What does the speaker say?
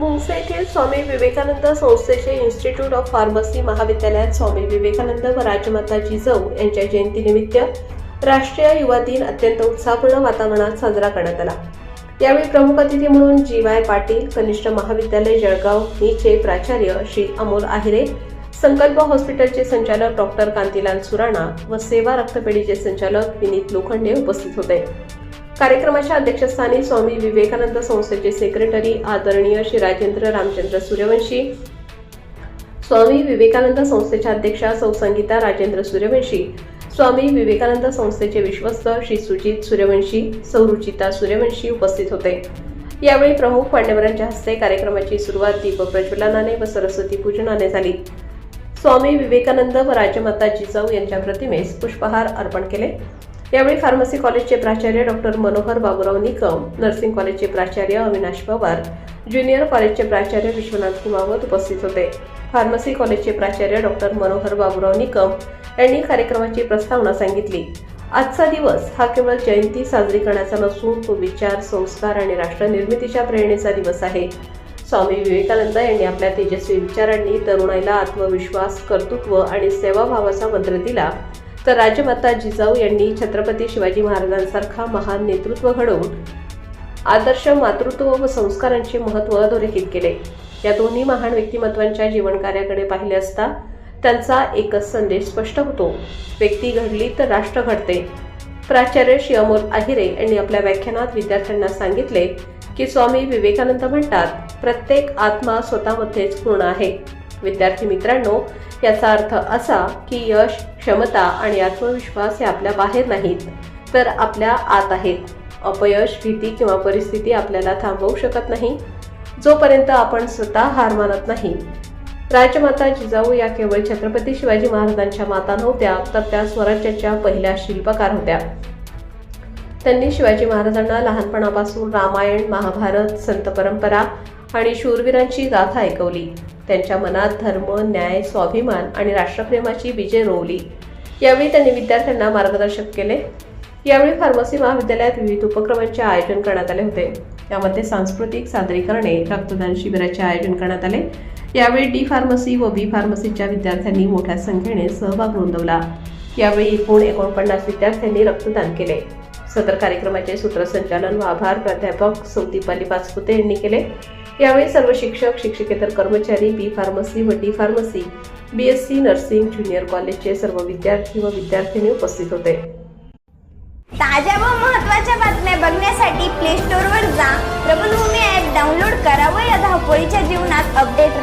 मनसे येथील स्वामी विवेकानंद संस्थेचे institute of pharmacy महाविद्यालयात स्वामी विवेकानंद व राजमाता जिजाऊ यांच्या जयंतीनिमित्त राष्ट्रीय युवा दिन अत्यंत उत्साहपूर्ण वातावरणात साजरा करण्यात आला. यावेळी प्रमुख अतिथी म्हणून जी वाय पाटील कनिष्ठ महाविद्यालय जळगाव नीचे प्राचार्य श्री अमोल आहिरे संकल्प हॉस्पिटलचे संचालक डॉक्टर कांतीलाल सुराणा व सेवा रक्तपेढीचे संचालक विनीत लोखंडे उपस्थित होते. कार्यक्रमाच्या अध्यक्षस्थानी स्वामी विवेकानंद संस्थेचे सेक्रेटरी आदरणीय श्री राजेंद्र रामचंद्र सूर्यवंशी स्वामी विवेकानंद संस्थेच्या अध्यक्षा सौ संगीता राजेंद्र सूर्यवंशी स्वामी विवेकानंद संस्थेचे विश्वस्त श्री सुजित सूर्यवंशी सौरुचिता सूर्यवंशी उपस्थित होते. यावेळी प्रमुख पांडेवरांच्या हस्ते कार्यक्रमाची सुरुवात दीप प्रज्वलनाने व सरस्वती पूजनाने झाली. स्वामी विवेकानंद व राजमाता जिजाऊ यांच्या प्रतिमेस पुष्पहार अर्पण केले. यावेळी फार्मसी कॉलेजचे प्राचार्य डॉक्टर मनोहर बाबुराव निकम नर्सिंग कॉलेजचे प्राचार्य अविनाश पवार ज्युनियर कॉलेजचे प्राचार्य विश्वनाथ कुमावत उपस्थित होते. फार्मसी कॉलेजचे प्राचार्य डॉक्टर मनोहर बाबुराव निकम यांनी कार्यक्रमाची प्रस्तावना सांगितली. आजचा दिवस हा केवळ जयंती साजरी करण्याचा नसून तो विचार संस्कार आणि राष्ट्रनिर्मितीच्या प्रेरणेचा दिवस आहे. स्वामी विवेकानंद यांनी आपल्या तेजस्वी विचारांनी तरुणाईला आत्मविश्वास कर्तृत्व आणि सेवाभावाचा मंत्र दिला. तर राजमाता जिजाऊ यांनी छत्रपती शिवाजी महाराजांसारखा महान नेतृत्व घडवून आदर्श मातृत्व व संस्कारांचे महत्त्व अधोरेखित केले. या दोन्ही महान व्यक्तिमत्वांच्या जीवनकार्याकडे पाहिले असता त्यांचा एकच संदेश स्पष्ट होतो. व्यक्ती घडली तर राष्ट्र घडते. प्राचार्य श्री अमोल आहिरे यांनी आपल्या व्याख्यानात विद्यार्थ्यांना सांगितले की स्वामी विवेकानंद म्हणतात प्रत्येक आत्मा स्वतःमध्येच पूर्ण आहे. विद्यार्थी मित्रांनो याचा अर्थ असा की यश क्षमता आणि आत्मविश्वास हे आपल्या बाहेर नाहीत तर आपल्या आत आहेत. अपयश भीती किंवा परिस्थिती आपल्याला थांबवू शकत नाही. जोपर्यंत आपण स्वतः हार मानत नाही. राजमाता जिजाऊ या केवळ छत्रपती शिवाजी महाराजांच्या माता नव्हत्या तर त्या स्वराज्याच्या पहिल्या शिल्पकार होत्या. त्यांनी शिवाजी महाराजांना लहानपणापासून रामायण महाभारत संत परंपरा आणि शूरवीरांची गाथा ऐकवली. त्यांच्या मनात धर्म न्याय स्वाभिमान आणि राष्ट्रप्रेमाची बीजे रोवली. यावेळी त्यांनी विद्यार्थ्यांना मार्गदर्शक केले. यावेळी फार्मसी महाविद्यालयात विविध उपक्रमांचे आयोजन करण्यात आले होते. यामध्ये सांस्कृतिक सादरीकरणे रक्तदान शिबिराचे आयोजन करण्यात आले. यावेळी डी फार्मसी व बी फार्मसीच्या विद्यार्थ्यांनी मोठ्या संख्येने सहभाग नोंदवला. यावेळी एकूण एकोणपन्नास विद्यार्थ्यांनी रक्तदान केले. सदर कार्यक्रमाचे सूत्रसंचालन व आभार प्राध्यापक सौदीपाली पाचपुते यांनी केले. यावेळी सर्व शिक्षक शिक्षकेतर कर्मचारी बी फार्मसी व D pharmacy B S C nursing junior कॉलेजचे सर्व विद्यार्थी व विद्यार्थिनी उपस्थित होते. ताज्या व महत्त्वाच्या बातम्या बघण्यासाठी प्ले स्टोअरवर जा. प्रबलभूमी ॲप डाउनलोड करा व या धावपळीच्या जीवनात अपडेट